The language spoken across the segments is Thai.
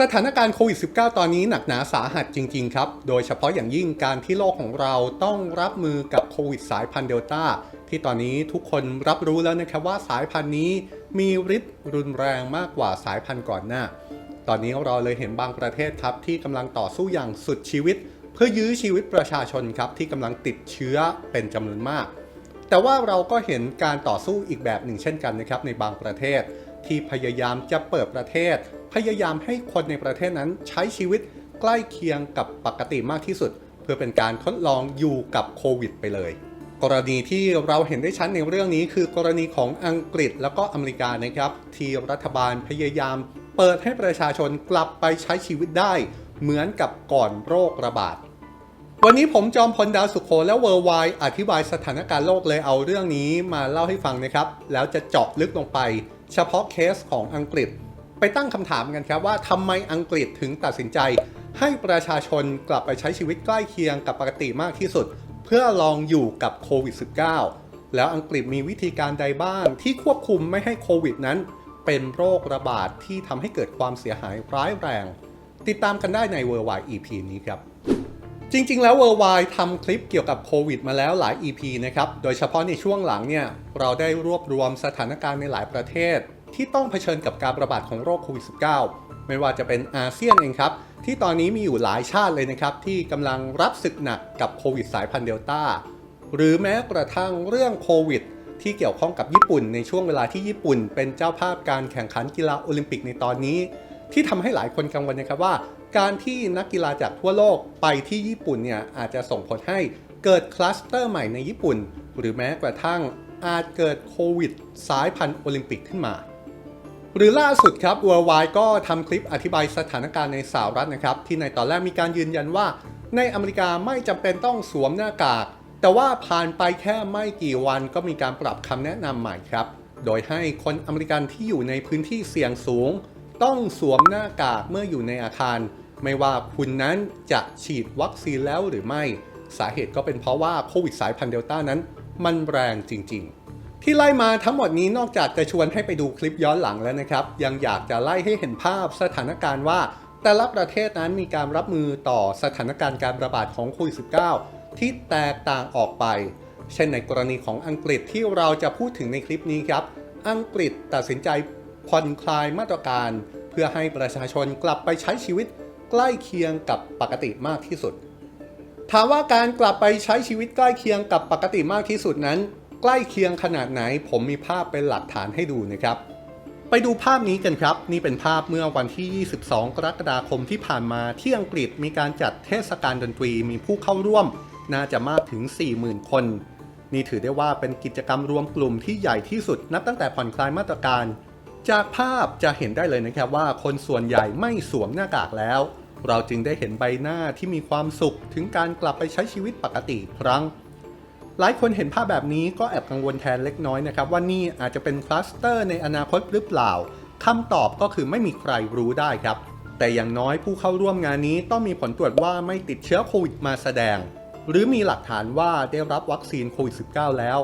สถานการณ์โควิด -19 ตอนนี้หนักหนาสาหัสจริง ๆ ครับ โดยเฉพาะอย่างยิ่งการที่โลกของเราต้องรับมือกับโควิดสายพันธุ์เดลต้า ที่ตอนนี้ทุกคนรับรู้แล้วนะครับว่าสายพันธุ์นี้มีฤทธิ์รุนแรงมากกว่าสายพันธุ์ก่อนหน้า ตอนนี้เราเลยเห็นบางประเทศครับที่กำลังต่อสู้อย่างสุดชีวิต เพื่อยื้อชีวิตประชาชนครับที่กำลังติดเชื้อเป็นจำนวนมาก แต่ว่าเราก็เห็นการต่อสู้อีกแบบหนึ่งเช่นกันนะครับในบางประเทศที่พยายามจะเปิดประเทศ พยายามให้คนในประเทศนั้นใช้ชีวิตใกล้เคียงกับปกติมากที่สุด เพื่อเป็นการทดลองอยู่กับโควิดไปเลย กรณีที่เราเห็นได้ชัดในเรื่องนี้ คือกรณีของอังกฤษแล้วก็อเมริกานะครับ ที่รัฐบาลพยายามเปิดให้ประชาชนกลับไปใช้ชีวิตได้ เหมือนกับก่อนโรคระบาดวันนี้ผมจอมพลดาวสุขโขและเวอร์ไวอธิบายสถานการณ์โลกเลยเอาเรื่องนี้มาเล่าให้ฟังนะครับ แล้วจะเจาะลึกลงไป เฉพาะเคสของอังกฤษ ไปตั้งคำถามกันครับว่าทำไมอังกฤษถึงตัดสินใจ ให้ประชาชนกลับไปใช้ชีวิตใกล้เคียงกับปกติมากที่สุด เพื่อลองอยู่กับโควิด -19 แล้วอังกฤษมีวิธีการใดบ้าง ที่ควบคุมไม่ให้โควิดนั้น เป็นโรคระบาดที่ทำให้เกิดความเสียหายร้ายแรง ติดตามกันได้ในเวอร์ไว EP นี้ครับจริง ๆ แล้ว Worldwide ทำคลิปเกี่ยวกับโควิดมาแล้วหลาย EP นะครับ โดยเฉพาะในช่วงหลังเนี่ย เราได้รวบรวมสถานการณ์ในหลายประเทศ ที่ต้องเผชิญกับการระบาดของโรคโควิด -19 ไม่ว่าจะเป็นอาเซียนเองครับ ที่ตอนนี้มีอยู่หลายชาติเลยนะครับ ที่กำลังรับศึกหนักกับโควิดสายพันธุ์เดลต้าหรือแม้กระทั่งเรื่องโควิด ที่เกี่ยวข้องกับญี่ปุ่น ในช่วงเวลาที่ญี่ปุ่น เป็นเจ้าภาพการแข่งขันกีฬาโอลิมปิกในตอนนี้ ที่ทำให้หลายคนกังวลนะครับว่า การที่นักกีฬาจากทั่วโลกไปที่ญี่ปุ่นเนี่ยอาจจะส่งผลให้เกิดคลัสเตอร์ใหม่ในญี่ปุ่น หรือแม้กระทั่งอาจเกิดโควิดสายพันธุ์โอลิมปิกขึ้นมา หรือล่าสุดครับ Worldwide ก็ทำคลิปอธิบายสถานการณ์ในสหรัฐนะครับ ที่ในตอนแรกมีการยืนยันว่า ในอเมริกาไม่จำเป็นต้องสวมหน้ากาก แต่ว่าผ่านไปแค่ไม่กี่วันก็มีการปรับคำแนะนำใหม่ครับ โดยให้คนอเมริกันที่อยู่ในพื้นที่เสี่ยงสูง ต้องสวมหน้ากากเมื่ออยู่ในอาคาร ไม่ว่าคุณนั้นจะฉีดวัคซีนแล้วหรือไม่ สาเหตุก็เป็นเพราะว่าโควิดสายพันธุ์เดลต้านั้น มันแรงจริง ๆ ที่ไล่มาทั้งหมดนี้นอกจากจะชวนให้ไปดูคลิปย้อนหลังแล้วนะครับ ยังอยากจะไล่ให้เห็นภาพสถานการณ์ว่า แต่ละประเทศนั้นมีการรับมือต่อสถานการณ์การระบาดของโควิด -19 ที่แตกต่างออกไป เช่นในกรณีของอังกฤษที่เราจะพูดถึงในคลิปนี้ครับ อังกฤษตัดสินใจผ่อนคลายมาตรการ เพื่อให้ประชาชนกลับไปใช้ชีวิตใกล้เคียงกับปกติมากที่สุด ถามว่าการกลับไปใช้ชีวิตใกล้เคียงกับปกติมากที่สุดนั้น กล้เคียงขนาดไหน ผมมีภาพเป็นหลักฐานให้ดูนะครับ ไปดูภาพนี้กันครับ นี่เป็นภาพเมื่อวันที่ 22 กรกฎาคมที่ผ่านมาที่อังกฤษมีการจัดเทศกาลดนตรีมีผู้เข้าร่วม น่าจะมากถึง 40,000 คน นี่ถือได้ว่าเป็นกิจกรรมรวมกลุ่มที่ใหญ่ที่สุดนับตั้งแต่ผ่อนคลายมาตรการ จากภาพจะเห็นได้เลยนะครับว่าคนส่วนใหญ่ไม่สวมหน้ากากแล้ว เราจึงได้เห็นใบหน้าที่มีความสุขถึงการกลับไปใช้ชีวิตปกติอีกครั้ง หลายคนเห็นภาพแบบนี้ก็แอบกังวลแทนเล็กน้อยนะครับว่านี่อาจจะเป็นคลัสเตอร์ในอนาคตหรือเปล่าคำตอบก็คือไม่มีใครรู้ได้ครับ แต่อย่างน้อยผู้เข้าร่วมงานนี้ต้องมีผลตรวจว่าไม่ติดเชื้อโควิดมาแสดง หรือมีหลักฐานว่าได้รับวัคซีนโควิด -19 แล้ว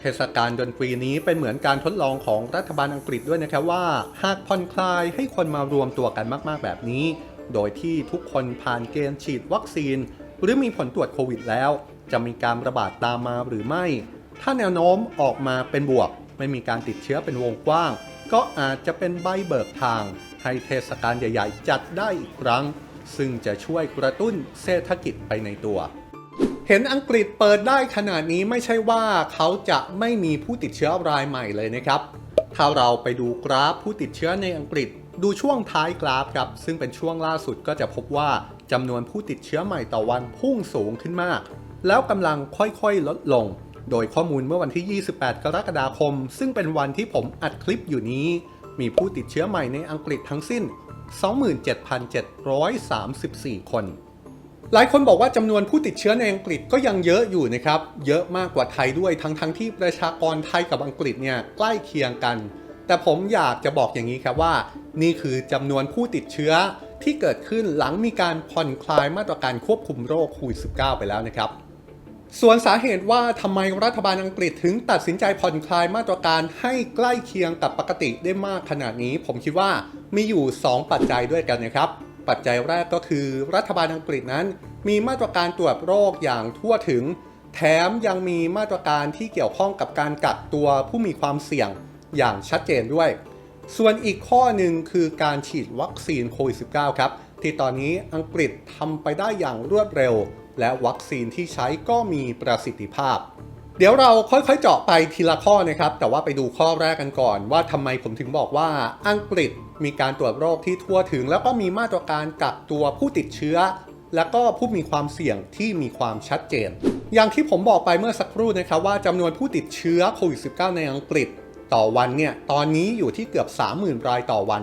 เทศกาลดนตรีนี้เป็นเหมือนการทดลองของรัฐบาลอังกฤษด้วยนะครับว่า หากผ่อนคลายให้คนมารวมตัวกันมาก ๆ แบบนี้ โดยที่ทุกคนผ่านเกณฑ์ฉีดวัคซีน หรือมีผลตรวจโควิดแล้ว จะมีการระบาดตามมาหรือไม่ ถ้าแนวโน้มออกมาเป็นบวก ไม่มีการติดเชื้อเป็นวงกว้าง ก็อาจจะเป็นใบเบิกทาง ให้เทศกาลใหญ่ๆ จัดได้อีกครั้ง ซึ่งจะช่วยกระตุ้นเศรษฐกิจไปในตัว เห็นอังกฤษเปิดได้ขนาดนี้ไม่ใช่ว่าเขาจะไม่มีผู้ติดเชื้อรายใหม่เลยนะครับ ถ้าเราไปดูกราฟผู้ติดเชื้อในอังกฤษดูช่วงท้ายกราฟครับ ซึ่งเป็นช่วงล่าสุดก็จะพบว่าจำนวนผู้ติดเชื้อใหม่ต่อวันพุ่งสูงขึ้นมาก แล้วกำลังค่อยๆลดลง โดยข้อมูลเมื่อวันที่ 28 กรกฎาคม ซึ่งเป็นวันที่ผมอัดคลิปอยู่นี้ มีผู้ติดเชื้อใหม่ในอังกฤษทั้งสิ้น 27,734 คน หลายคนบอกว่าจำนวนผู้ติดเชื้อในอังกฤษก็ยังเยอะอยู่นะครับ เยอะมากกว่าไทยด้วยทั้งทั้งที่ประชากรไทยกับอังกฤษเนี่ยใกล้เคียงกัน แต่ผมอยากจะบอกอย่างนี้ครับว่า นี่คือจำนวนผู้ติดเชื้อที่เกิดขึ้นหลังมีการผ่อนคลายมาตรการควบคุมโรคโควิด -19 ไปแล้วนะครับ ส่วนสาเหตุว่าทำไมรัฐบาลอังกฤษถึงตัดสินใจผ่อนคลายมาตรการให้ใกล้เคียงกับปกติได้มากขนาดนี้ ผมคิดว่ามีอยู่ 2 ปัจจัยด้วยกันนะครับ ปัจจัยแรกก็คือรัฐบาลอังกฤษนั้น มีมาตรการตรวจโรคอย่างทั่วถึง แถมยังมีมาตรการที่เกี่ยวข้องกับการกักตัวผู้มีความเสี่ยงอย่างชัดเจนด้วย ส่วนอีกข้อหนึ่งคือการฉีดวัคซีนโควิด -19 ครับที่ตอนนี้อังกฤษทำไปได้อย่างรวดเร็ว และวัคซีนที่ใช้ก็มีประสิทธิภาพ เดี๋ยวเราค่อยๆเจาะไปทีละข้อนะครับ แต่ว่าไปดูข้อแรกกันก่อน ว่าทำไมผมถึงบอกว่าอังกฤษมีการตรวจโรคที่ทั่วถึง แล้วก็มีมาตรการกักตัวผู้ติดเชื้อ แล้วก็ผู้มีความเสี่ยงที่มีความชัดเจน อย่างที่ผมบอกไปเมื่อสักครู่นะครับว่าจำนวนผู้ติดเชื้อโควิด -19 ในอังกฤษ ต่อวันเนี่ยตอนนี้อยู่ที่เกือบ 30,000 รายต่อวัน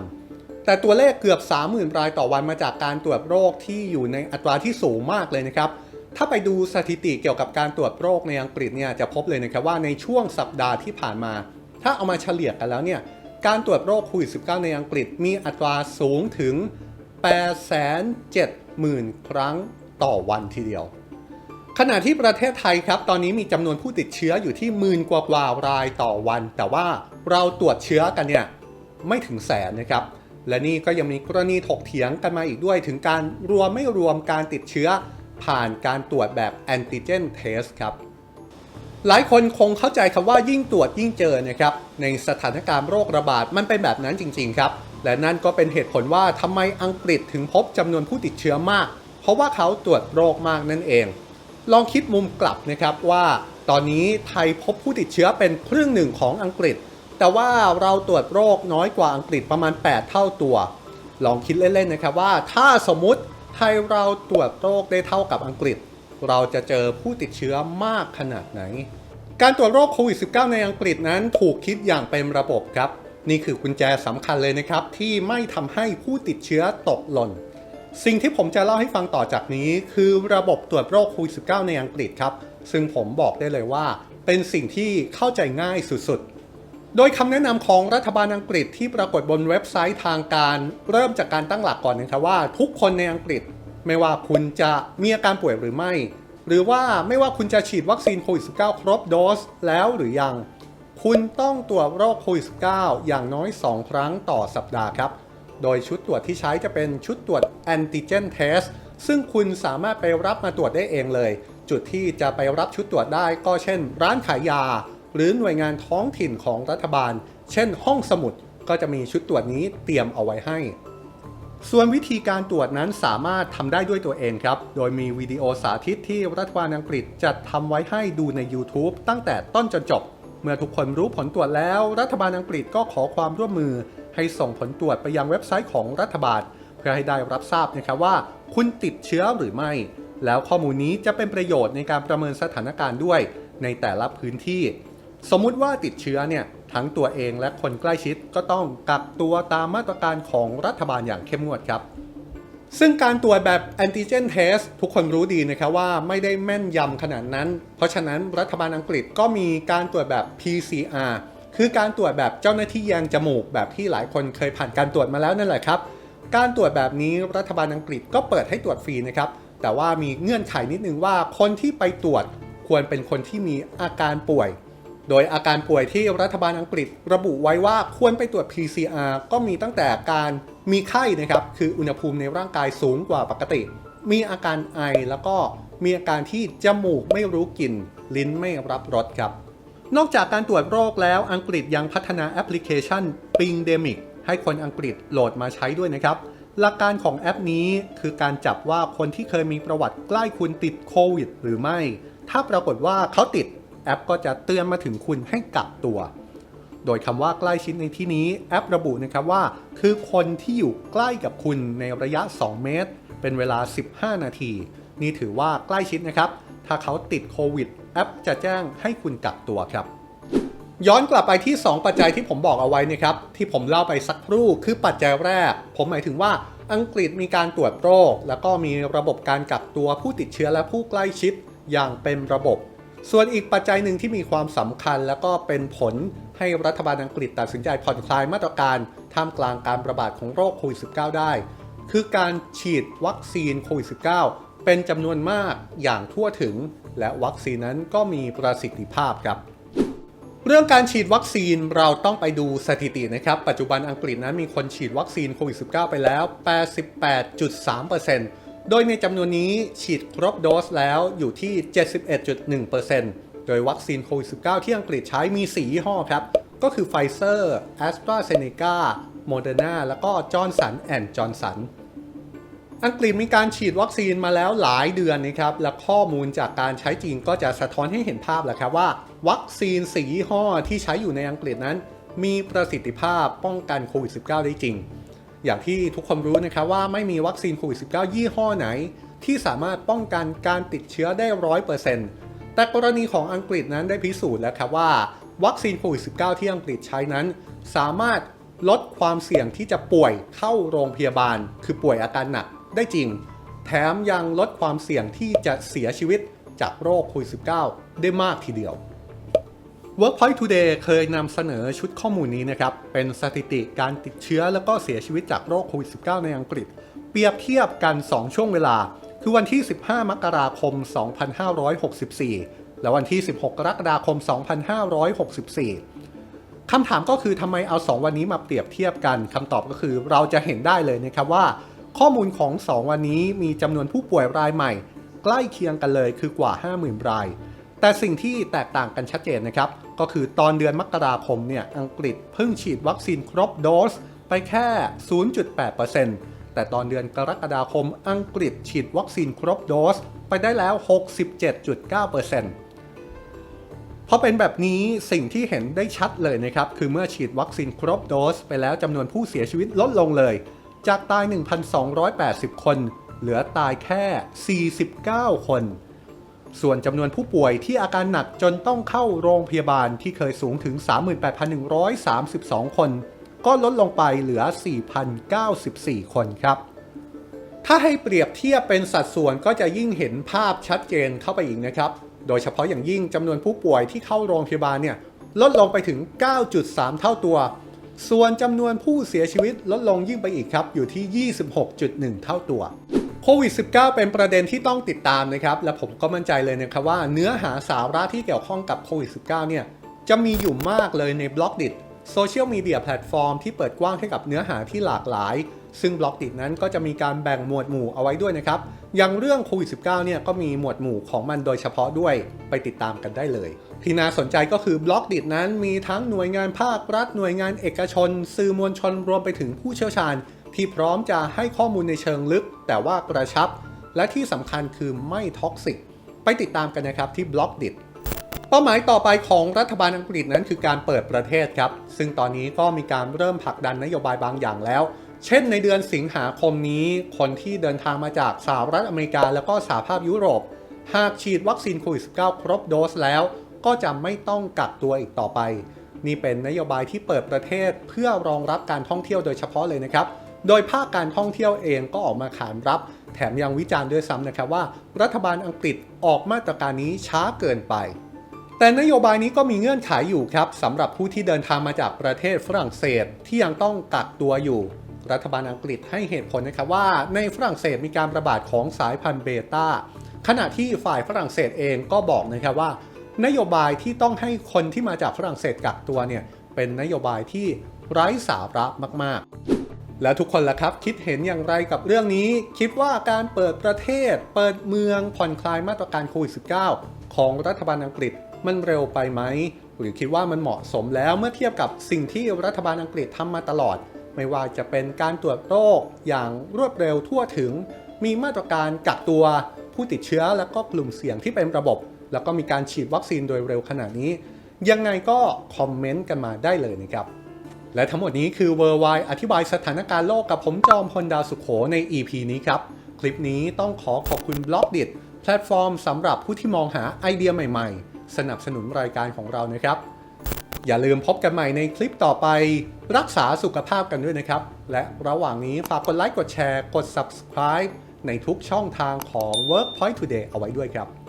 แต่ตัวเลขเกือบ 30,000 รายต่อวันมาจากการตรวจโรคที่อยู่ในอัตราที่สูงมากเลยนะครับ ถ้าไปดูสถิติเกี่ยวกับการตรวจโรคในอังกฤษเนี่ยจะพบเลยนะครับว่าในช่วงสัปดาห์ที่ผ่านมา ถ้าเอามาเฉลี่ยกันแล้วเนี่ยการตรวจโรคโควิด -19 ในอังกฤษมีอัตราสูงถึง 870,000 ครั้งต่อวันทีเดียว ขณะที่ประเทศไทยครับ ตอนนี้มีจำนวนผู้ติดเชื้ออยู่ที่หมื่นกว่ากว่ารายต่อวัน แต่ว่าเราตรวจเชื้อกันเนี่ยไม่ถึงแสนนะครับ และนี่ก็ยังมีกรณีถกเถียงกันมาอีกด้วยถึงการรวมไม่รวมการติดเชื้อ ผ่านการตรวจแบบแอนติเจนเทสครับหลายคนคงเข้าใจคำว่ายิ่งตรวจยิ่งเจอนะครับ ในสถานการณ์โรคระบาดมันเป็นแบบนั้นจริง ๆ ครับ และนั่นก็เป็นเหตุผลว่าทำไมอังกฤษถึงพบจำนวนผู้ติดเชื้อมาก เพราะว่าเขาตรวจโรคมากนั่นเอง ลองคิดมุมกลับนะครับว่า ตอนนี้ไทยพบผู้ติดเชื้อเป็นครึ่งหนึ่งของอังกฤษ แต่ว่าเราตรวจโรคน้อยกว่าอังกฤษประมาณ 8 เท่าตัว ลองคิดเล่นๆนะครับว่า ถ้าสมมติ ไทยเราตรวจโรคได้เท่ากับอังกฤษ เราจะเจอผู้ติดเชื้อมากขนาดไหน การตรวจโรคโควิด -19 ในอังกฤษนั้นถูกคิดอย่างเป็นระบบครับ นี่คือกุญแจสำคัญเลยนะครับ ที่ไม่ทำให้ผู้ติดเชื้อตกหล่น สิ่งที่ผมจะเล่าให้ฟังต่อจากนี้ คือระบบตรวจโรคโควิด -19 ในอังกฤษครับ ซึ่งผมบอกได้เลยว่า เป็นสิ่งที่เข้าใจง่ายสุดๆ โดยคำแนะนำของรัฐบาลอังกฤษที่ปรากฏบนเว็บไซต์ทางการ เริ่มจากการตั้งหลักก่อนนะครับว่า ทุกคนในอังกฤษไม่ว่าคุณจะมีอาการป่วยหรือไม่ หรือว่าไม่ว่าคุณจะฉีดวัคซีนโควิด -19 ครบโดสแล้วหรือยัง คุณต้องตรวจโรคโควิด -19 อย่างน้อย 2 ครั้งต่อสัปดาห์ครับ โดยชุดตรวจที่ใช้จะเป็นชุดตรวจแอนติเจนเทสซึ่งคุณสามารถไปรับมาตรวจได้เองเลย จุดที่จะไปรับชุดตรวจได้ก็เช่น ร้านขายยา หรือหน่วยงานท้องถิ่นของรัฐบาล เช่น ห้องสมุดก็จะมีชุดตรวจนี้เตรียมเอาไว้ให้ ส่วนวิธีการตรวจนั้นสามารถทำได้ด้วยตัวเองครับ โดยมีวิดีโอสาธิตที่รัฐบาลอังกฤษจัดทำไว้ให้ดูใน YouTube ตั้งแต่ต้นจนจบ เมื่อทุกคนรู้ผลตรวจแล้ว รัฐบาลอังกฤษก็ขอความร่วมมือ ให้ส่งผลตรวจไปยังเว็บไซต์ของรัฐบาล เพื่อให้ได้รับทราบนะครับว่า คุณติดเชื้อหรือไม่ แล้วข้อมูลนี้จะเป็นประโยชน์ในการประเมินสถานการณ์ด้วย ในแต่ละพื้นที่ สมมุติว่าติดเชื้อเนี่ยทั้งตัวเองและคนใกล้ชิดก็ต้องกักตัวตามมาตรการของรัฐบาลอย่างเข้มงวดครับ ซึ่งการตรวจแบบแอนติเจนเทสทุกคนรู้ดีนะครับว่าไม่ได้แม่นยำขนาดนั้น เพราะฉะนั้นรัฐบาลอังกฤษก็มีการตรวจแบบ PCR คือการตรวจแบบเจ้าหน้าที่แยงจมูกแบบที่หลายคนเคยผ่านการตรวจมาแล้วนั่นแหละครับ การตรวจแบบนี้รัฐบาลอังกฤษก็เปิดให้ตรวจฟรีนะครับ แต่ว่ามีเงื่อนไขนิดนึงว่าคนที่ไปตรวจควรเป็นคนที่มีอาการป่วย โดยอาการป่วยที่รัฐบาลอังกฤษระบุไว้ว่าควรไปตรวจ PCR ก็มีตั้งแต่การมีไข้นะครับ คืออุณหภูมิในร่างกายสูงกว่าปกติ มีอาการไอแล้วก็มีอาการที่จมูกไม่รู้กลิ่น ลิ้นไม่รับรสครับ นอกจากการตรวจโรคแล้วอังกฤษยังพัฒนาแอปพลิเคชัน Pingdemic ให้คนอังกฤษโหลดมาใช้ด้วยนะครับ หลักการของแอปนี้คือการจับว่าคนที่เคยมีประวัติใกล้คุณติดโควิดหรือไม่ ถ้าปรากฏว่าเขาติด แอปก็จะเตือนมาถึงคุณให้กักตัว โดยคำว่าใกล้ชิดในที่นี้แอประบุนะครับว่า คือคนที่อยู่ใกล้กับคุณในระยะ 2 เมตร เป็นเวลา 15 นาที นี่ถือว่าใกล้ชิดนะครับ ถ้าเขาติดโควิด แอปจะแจ้งให้คุณกักตัวครับย้อนกลับไปที่ 2 ปัจจัยที่ผมบอกเอาไว้นะครับที่ผมเล่าไปสักครู่คือปัจจัยแรก ผมหมายถึงว่าอังกฤษมีการตรวจโรค แล้วก็มีระบบการกักตัวผู้ติดเชื้อและผู้ใกล้ชิดอย่างเป็นระบบ ส่วนอีกปัจจัยหนึ่งที่มีความสำคัญ แล้วก็เป็นผลให้รัฐบาลอังกฤษตัดสินใจผ่อนคลายมาตรการท่ามกลางการระบาดของโรคโควิด -19 ได้ คือการฉีดวัคซีนโควิด -19 เป็นจำนวนมากอย่างทั่วถึง และวัคซีนนั้นก็มีประสิทธิภาพครับเรื่องการฉีดวัคซีนเราต้องไปดูสถิตินะครับ ปัจจุบันอังกฤษนั้นมีคนฉีดวัคซีนโควิด -19 ไปแล้ว 88.3% โดยในจำนวนนี้ฉีดครบโดสแล้วอยู่ที่ 71.1%โดยวัคซีนโควิด -19 ที่อังกฤษใช้มี 4 ยี่ห้อครับ ก็คือ Pfizer, AstraZeneca, Moderna แล้วก็ Johnson Johnson อังกฤษมีการฉีดวัคซีนมาแล้วหลายเดือนนะครับ และข้อมูลจากการใช้จริงก็จะสะท้อนให้เห็นภาพแหละครับว่า วัคซีนสียี่ห้อที่ใช้อยู่ในอังกฤษนั้น มีประสิทธิภาพป้องกันโควิด -19 ได้จริง อย่างที่ทุกคนรู้นะครับว่าไม่มีวัคซีนโควิด -19 ยี่ห้อไหน ที่สามารถป้องกันการติดเชื้อได้ร้อยเปอร์เซ็นต์แต่กรณีของอังกฤษนั้นได้พิสูจน์แล้วครับว่า วัคซีนโควิด -19 ที่อังกฤษใช้นั้น สามารถลดความเสี่ยงที่จะป่วยเข้าโรงพยาบาล คือป่วยอาการหนักได้จริง แถมยังลดความเสี่ยงที่จะเสียชีวิตจากโรคโควิด -19 ได้มากทีเดียว Workpoint Today เคยนำเสนอชุดข้อมูลนี้นะครับ เป็นสถิติการติดเชื้อแล้วก็เสียชีวิตจากโรคโควิด -19 ในอังกฤษ เปรียบเทียบกัน 2 ช่วงเวลา คือวันที่ 15 มกราคม 2564 และวันที่ 16 กรกฎาคม 2564 คำถามก็คือทำไมเอา 2 วันนี้มาเปรียบเทียบกันคำตอบก็คือเราจะเห็นได้เลยนะครับว่า ข้อมูลของ 2 วันนี้มีจำนวนผู้ป่วยรายใหม่ ใกล้เคียงกันเลยคือกว่า 50,000 ราย แต่สิ่งที่แตกต่างกันชัดเจนนะครับ ก็คือตอนเดือนมกราคมเนี่ยอังกฤษเพิ่งฉีดวัคซีนครบโดสไปแค่ 0.8%แต่ตอนเดือนกรกฎาคมอังกฤษฉีดวัคซีนครบโดสไปได้แล้ว 67.9%เพราะเป็นแบบนี้สิ่งที่เห็นได้ชัดเลยนะครับ คือเมื่อฉีดวัคซีนครบโดส ไปแล้วจำนวนผู้เสียชีวิตลดลงเลย จากตาย 1,280 คน เหลือตายแค่ 49 คน ส่วนจำนวนผู้ป่วยที่อาการหนักจนต้องเข้าโรงพยาบาลที่เคยสูงถึง 38,132 คน ก็ลดลงไปเหลือ 4,094 คนครับ ถ้าให้เปรียบเทียบเป็นสัดส่วนก็จะยิ่งเห็นภาพชัดเจนเข้าไปอีกนะครับ โดยเฉพาะอย่างยิ่งจำนวนผู้ป่วยที่เข้าโรงพยาบาลเนี่ยลดลงไปถึง 9.3 เท่าตัว ส่วนจำนวนผู้เสียชีวิตลดลงยิ่งไปอีกครับ อยู่ที่ 26.1 เท่าตัว โควิด -19 เป็นประเด็นที่ต้องติดตามนะครับ และผมก็มั่นใจเลยนะครับว่าเนื้อหาสาระที่เกี่ยวข้องกับโควิด -19 เนี่ยจะมีอยู่มากเลยในบล็อกดิโซเชียลมีเดียแพลตฟอร์มที่เปิดกว้างให้กับเนื้อหาที่หลากหลาย ซึ่งบล็อกดินั้นก็จะมีการแบ่งหมวดหมู่เอาไว้ด้วยนะครับ อย่างเรื่องโควิด -19 เนี่ยก็มีหมวดหมู่ของมันโดยเฉพาะด้วยไปติดตามกันได้เลย ที่น่าสนใจก็คือบล็อกดินั้นมีทั้งหน่วยงานภาครัฐหน่วยงานเอกชน สื่อมวลชนรวมไปถึงผู้เชี่ยวชาญ ที่พร้อมจะให้ข้อมูลในเชิงลึก แต่ว่ากระชับ และที่สำคัญคือไม่ท็อกซิก ไปติดตามกันนะครับที่บล็อกดิเป้าหมายต่อไปของรัฐบาลอังกฤษนั้นคือการเปิดประเทศครับ ซึ่งตอนนี้ก็มีการเริ่มผลักดันนโยบายบางอย่างแล้ว เช่นในเดือนสิงหาคมนี้ คนที่เดินทางมาจากสหรัฐอเมริกาแล้วก็สหภาพยุโรป หากฉีดวัคซีนโควิด -19 ครบโดสแล้ว ก็จะไม่ต้องกักตัวอีกต่อไป นี่เป็นนโยบายที่เปิดประเทศเพื่อรองรับการท่องเที่ยวโดยเฉพาะเลยนะครับ โดยภาคการท่องเที่ยวเองก็ออกมาขานรับ แถมยังวิจารณ์ด้วยซ้ำนะครับว่า รัฐบาลอังกฤษออกมาตรการนี้ช้าเกินไปแต่นโยบายนี้ก็มีเงื่อนไขอยู่ครับสำหรับผู้ที่เดินทางมาจากประเทศฝรั่งเศสที่ยังต้องกักตัวอยู่ รัฐบาลอังกฤษให้เหตุผลนะครับว่า ในฝรั่งเศสมีการระบาดของสายพันธุ์เบต้าขณะที่ฝ่ายฝรั่งเศสเองก็บอกนะครับว่า นโยบายที่ต้องให้คนที่มาจากฝรั่งเศสกักตัวเนี่ยเป็นนโยบายที่ไร้สาระมากๆ แล้วทุกคนล่ะครับ คิดเห็นอย่างไรกับเรื่องนี้ คิดว่าการเปิดประเทศ เปิดเมืองผ่อนคลายมาตรการโควิด -19 ของรัฐบาลอังกฤษมันเร็วไปไหม หรือคิดว่ามันเหมาะสมแล้วเมื่อเทียบกับสิ่งที่รัฐบาลอังกฤษทำมาตลอด ไม่ว่าจะเป็นการตรวจโรคอย่างรวดเร็วทั่วถึง มีมาตรการกักตัวผู้ติดเชื้อและก็กลุ่มเสี่ยงที่เป็นระบบ แล้วก็มีการฉีดวัคซีนโดยเร็วขนาดนี้ ยังไงก็คอมเมนต์กันมาได้เลยนะครับ และทั้งหมดนี้คือ w o r l d w i d e อธิบายสถานการณ์โลกกับผมจอมพลดาวสุขโขใน EP นี้ครับ คลิปนี้ต้องขอขอบคุณบล็อกดิแพลตฟอร์มสำหรับผู้ที่มองหาไอเดียใหม่ๆ สนับสนุนรายการของเรานะครับ อย่าลืมพบกันใหม่ในคลิปต่อไป รักษาสุขภาพกันด้วยนะครับ และระหว่างนี้ฝากกดไลค์กดแชร์ กด subscribe ในทุกช่องทางของ Workpoint Today เอาไว้ด้วยครับ